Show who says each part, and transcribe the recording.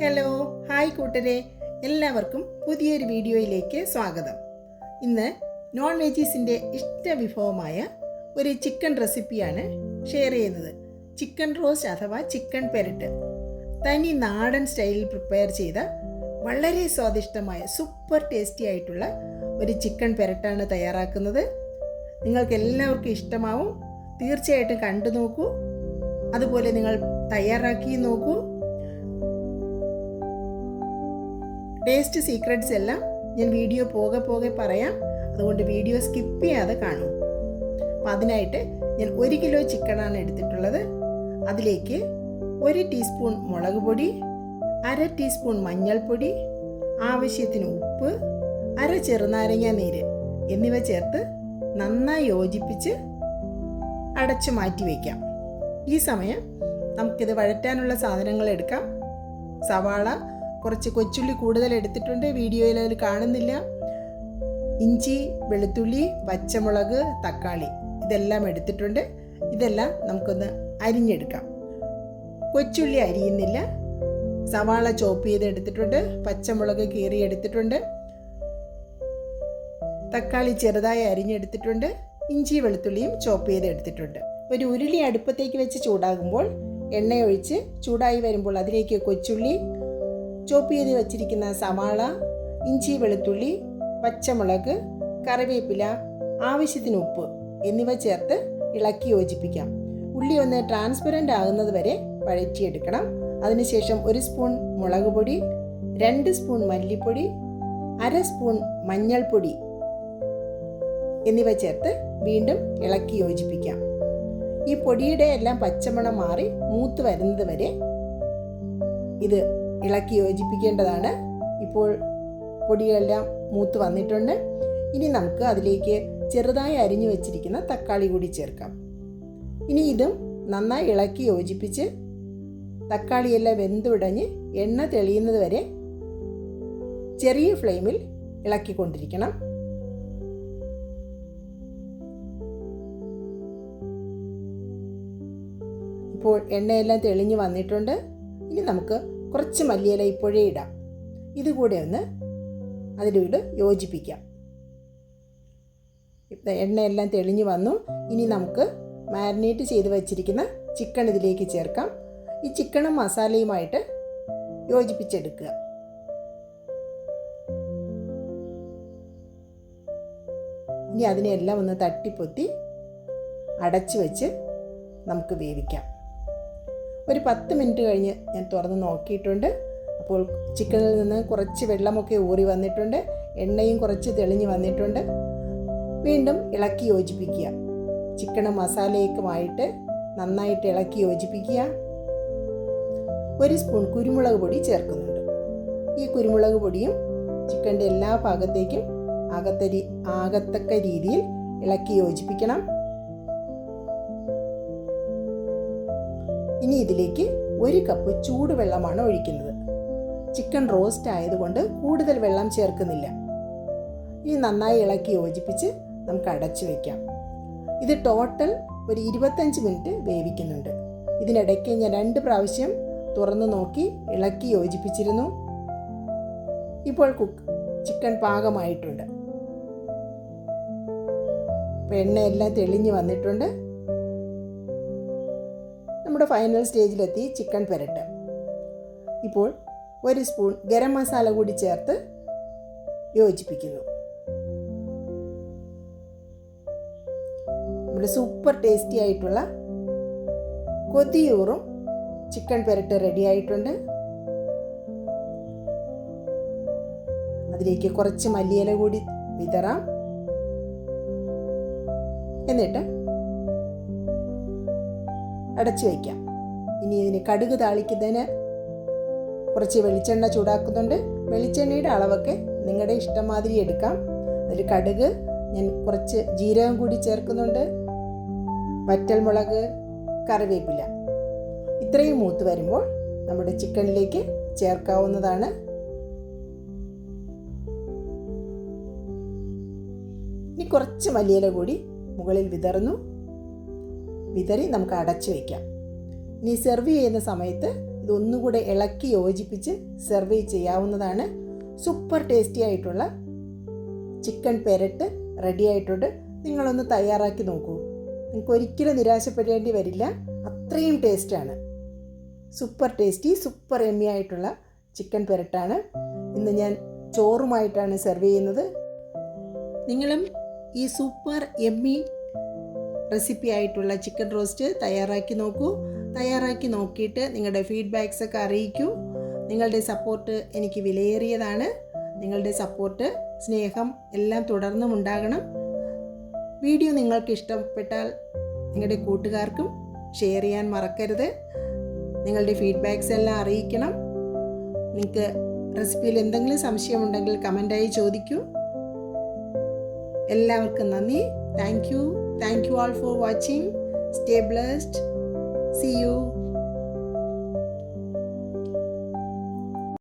Speaker 1: Hello hi കൂട്ടരെ. എല്ലാവർക്കും പുതിയൊരു വീഡിയോയിലേക്ക് സ്വാഗതം. ഇന്ന് നോൺ വെജീസിന്റെ ഇഷ്ട വിഭവമായ ഒരു ചിക്കൻ റെസിപ്പിയാണ് ഷെയർ ചെയ്യുന്നത്. ചിക്കൻ റോസ്റ്റ് അഥവാ ചിക്കൻ പെരട്ട്. തനി നാടൻ സ്റ്റൈലിൽ പ്രിപ്പയർ ചെയ്ത വളരെ സ്വാദിഷ്ടമായ സൂപ്പർ ടേസ്റ്റി ആയിട്ടുള്ള ഒരു ചിക്കൻ പെരട്ടാണ് തയ്യാറാക്കുന്നത്. നിങ്ങൾക്ക് എല്ലാവർക്കും ഇഷ്ടമാവും. തീർച്ചയായിട്ടും കണ്ടു നോക്കൂ അതുപോലെ നിങ്ങൾ തയ്യാറാക്കി നോക്കൂ. ടേസ്റ്റ് സീക്രട്സ് എല്ലാം ഞാൻ വീഡിയോ പോകെ പോകെ പറയാം. അതുകൊണ്ട് വീഡിയോ സ്കിപ്പ് ചെയ്യാതെ കാണും. അപ്പം അതിനായിട്ട് ഞാൻ ഒരു കിലോ ചിക്കനാണ് എടുത്തിട്ടുള്ളത്. അതിലേക്ക് ഒരു ടീസ്പൂൺ മുളക് പൊടി അര ടീസ്പൂൺ മഞ്ഞൾപ്പൊടി ആവശ്യത്തിന് ഉപ്പ് അര ചെറുനാരങ്ങ നീര് എന്നിവ ചേർത്ത് നന്നായി യോജിപ്പിച്ച് അടച്ചു മാറ്റി വയ്ക്കാം ഈ സമയം നമുക്കിത് വഴറ്റാനുള്ള സാധനങ്ങൾ എടുക്കാം. സവാള കുറച്ച് കൊച്ചുള്ളി കൂടുതൽ എടുത്തിട്ടുണ്ട്. വീഡിയോയിൽ അതിൽ കാണുന്നില്ല. ഇഞ്ചി വെളുത്തുള്ളി പച്ചമുളക് തക്കാളി ഇതെല്ലാം എടുത്തിട്ടുണ്ട്. ഇതെല്ലാം നമുക്കൊന്ന് അരിഞ്ഞെടുക്കാം. കൊച്ചുള്ളി അരിയുന്നില്ല. സവാള ചോപ്പ് ചെയ്ത് എടുത്തിട്ടുണ്ട്. പച്ചമുളക് കീറി എടുത്തിട്ടുണ്ട്. തക്കാളി ചെറുതായി അരിഞ്ഞെടുത്തിട്ടുണ്ട്. ഇഞ്ചി വെളുത്തുള്ളിയും ചോപ്പ് ചെയ്ത് എടുത്തിട്ടുണ്ട്. ഒരു ഉരുളി അടുപ്പത്തേക്ക് വെച്ച് ചൂടാകുമ്പോൾ എണ്ണയൊഴിച്ച് ചൂടായി വരുമ്പോൾ അതിലേക്ക് കൊച്ചുള്ളി ചോപ്പ് ചെയ്ത് വെച്ചിരിക്കുന്ന സവാള ഇഞ്ചി വെളുത്തുള്ളി പച്ചമുളക് കറിവേപ്പില ആവശ്യത്തിന് ഉപ്പ് എന്നിവ ചേർത്ത് ഇളക്കി യോജിപ്പിക്കാം. ഉള്ളി ഒന്ന് ട്രാൻസ്പെറന്റ് ആകുന്നത് വരെ വഴറ്റിയെടുക്കണം. അതിനുശേഷം ഒരു സ്പൂൺ മുളക് പൊടി രണ്ട് സ്പൂൺ മല്ലിപ്പൊടി അര സ്പൂൺ മഞ്ഞൾപ്പൊടി എന്നിവ ചേർത്ത് വീണ്ടും ഇളക്കി യോജിപ്പിക്കാം. ഈ പൊടിയുടെ എല്ലാം പച്ചമണം മാറി മൂത്ത് വരുന്നത് വരെ ഇത് ഇളക്കി യോജിപ്പിക്കേണ്ടതാണ്. ഇപ്പോൾ പൊടിയെല്ലാം മൂത്ത് വന്നിട്ടുണ്ട്. ഇനി നമുക്ക് അതിലേക്ക് ചെറുതായി അരിഞ്ഞു വെച്ചിരിക്കുന്ന തക്കാളി കൂടി ചേർക്കാം. ഇനി ഇതും നന്നായി ഇളക്കി യോജിപ്പിച്ച് തക്കാളിയെല്ലാം വെന്തുടഞ്ഞ് എണ്ണ തെളിയുന്നത് വരെ ചെറിയ ഫ്ലെയിമിൽ ഇളക്കിക്കൊണ്ടിരിക്കണം. ഇപ്പോൾ എണ്ണയെല്ലാം തെളിഞ്ഞു വന്നിട്ടുണ്ട്. ഇനി നമുക്ക് കുറച്ച് മല്ലിയില ഇപ്പോഴേ ഇടാം ഇതുകൂടെ ഒന്ന് അതിലൂടെ യോജിപ്പിക്കാം. എണ്ണയെല്ലാം തെളിഞ്ഞു വന്നു. ഇനി നമുക്ക് മാരിനേറ്റ് ചെയ്ത് വച്ചിരിക്കുന്ന ചിക്കൻ ഇതിലേക്ക് ചേർക്കാം. ഈ ചിക്കനും മസാലയുമായിട്ട് യോജിപ്പിച്ചെടുക്കുക. ഇനി അതിനെല്ലാം ഒന്ന് തട്ടിപ്പൊത്തി അടച്ചു വെച്ച് നമുക്ക് വേവിക്കാം. ഒരു പത്ത് മിനിറ്റ് കഴിഞ്ഞ് ഞാൻ തുറന്ന് നോക്കിയിട്ടുണ്ട്. അപ്പോൾ ചിക്കനിൽ നിന്ന് കുറച്ച് വെള്ളമൊക്കെ ഊറി വന്നിട്ടുണ്ട്. എണ്ണയും കുറച്ച് തെളിഞ്ഞ് വന്നിട്ടുണ്ട്. വീണ്ടും ഇളക്കി യോജിപ്പിക്കുക. ചിക്കനും മസാലയൊക്കെയുമായിട്ട് നന്നായിട്ട് ഇളക്കി യോജിപ്പിക്കുക. ഒരു സ്പൂൺ കുരുമുളക് പൊടി ചേർക്കുന്നുണ്ട്. ഈ കുരുമുളക് പൊടിയും ചിക്കന്റെ എല്ലാ ഭാഗത്തേക്കും ആകത്തരി ആകത്തക്ക രീതിയിൽ ഇളക്കി യോജിപ്പിക്കണം. ഇനി ഇതിലേക്ക് ഒരു കപ്പ് ചൂടുവെള്ളമാണ് ഒഴിക്കുന്നത്. ചിക്കൻ റോസ്റ്റ് ആയതുകൊണ്ട് കൂടുതൽ വെള്ളം ചേർക്കുന്നില്ല. ഇനി നന്നായി ഇളക്കി യോജിപ്പിച്ച് നമുക്ക് അടച്ചു വയ്ക്കാം ഇത് ടോട്ടൽ ഒരു ഇരുപത്തഞ്ച് മിനിറ്റ് വേവിക്കുന്നുണ്ട്. ഇതിനിടയ്ക്ക് ഞാൻ രണ്ട് പ്രാവശ്യം തുറന്നു നോക്കി ഇളക്കി യോജിപ്പിച്ചിരുന്നു. ഇപ്പോൾ കുക്ക് ചിക്കൻ പാകമായിട്ടുണ്ട്. എണ്ണയെല്ലാം തെളിഞ്ഞു വന്നിട്ടുണ്ട്. നമ്മുടെ ഫൈനൽ സ്റ്റേജിലെത്തി ചിക്കൻ പെരട്ട്. ഇപ്പോൾ ഒരു സ്പൂൺ ഗരം മസാല കൂടി ചേർത്ത് യോജിപ്പിക്കുന്നു. നമ്മുടെ സൂപ്പർ ടേസ്റ്റി ആയിട്ടുള്ള കൊതിയൂറും ചിക്കൻ പെരട്ട് റെഡി ആയിട്ടുണ്ട്. അതിലേക്ക് കുറച്ച് മല്ലിയില കൂടി വിതറാം. എന്നിട്ട് അടച്ചു വയ്ക്കാം. ഇനി ഇതിന് കടുക് താളിക്കുന്നതിന് കുറച്ച് വെളിച്ചെണ്ണ ചൂടാക്കുന്നുണ്ട്. വെളിച്ചെണ്ണയുടെ അളവൊക്കെ നിങ്ങളുടെ ഇഷ്ടമാതിരി എടുക്കാം. അതിൽ കടുക് ഞാൻ കുറച്ച് ജീരകം കൂടി ചേർക്കുന്നുണ്ട്. വറ്റൽമുളക് കറിവേപ്പില. ഇത്രയും മൂത്ത് വരുമ്പോൾ നമ്മുടെ ചിക്കനിലേക്ക് ചേർക്കാവുന്നതാണ്. ഇനി കുറച്ച് മല്ലിയില കൂടി മുകളിൽ വിതറുന്നു. വിതറി നമുക്ക് അടച്ചു വയ്ക്കാം. ഇനി സെർവ് ചെയ്യുന്ന സമയത്ത് ഇതൊന്നുകൂടെ ഇളക്കി യോജിപ്പിച്ച് സെർവ് ചെയ്യാവുന്നതാണ്. സൂപ്പർ ടേസ്റ്റി ആയിട്ടുള്ള ചിക്കൻ പെരട്ട് റെഡി ആയിട്ടുണ്ട്. നിങ്ങളൊന്ന് തയ്യാറാക്കി നോക്കൂ. നിങ്ങൾക്ക് ഒരിക്കലും നിരാശപ്പെടേണ്ടി വരില്ല. അത്രയും ടേസ്റ്റാണ് സൂപ്പർ ടേസ്റ്റി സൂപ്പർ എമ്മി ആയിട്ടുള്ള ചിക്കൻ പെരട്ടാണ്. ഇന്ന് ഞാൻ ചോറുമായിട്ടാണ് സെർവ് ചെയ്യുന്നത്. നിങ്ങളും ഈ സൂപ്പർ എമ്മി റെസിപ്പി ആയിട്ടുള്ള ചിക്കൻ റോസ്റ്റ് തയ്യാറാക്കി നോക്കൂ. തയ്യാറാക്കി നോക്കിയിട്ട് നിങ്ങളുടെ ഫീഡ്ബാക്സ് ഒക്കെ അറിയിക്കൂ. നിങ്ങളുടെ സപ്പോർട്ട് എനിക്ക് വിലയേറിയതാണ്. നിങ്ങളുടെ സപ്പോർട്ട് സ്നേഹം എല്ലാം തുടർന്നും ഉണ്ടാകണം. വീഡിയോ നിങ്ങൾക്ക് ഇഷ്ടപ്പെട്ടാൽ നിങ്ങളുടെ കൂട്ടുകാർക്കും ഷെയർ ചെയ്യാൻ മറക്കരുത്. നിങ്ങളുടെ ഫീഡ്ബാക്സ് എല്ലാം അറിയിക്കണം. നിങ്ങൾക്ക് റെസിപ്പിയിൽ എന്തെങ്കിലും സംശയമുണ്ടെങ്കിൽ കമന്റായി ചോദിക്കൂ. എല്ലാവർക്കും നന്ദി. Thank Thank you all for watching. Stay blessed. See you.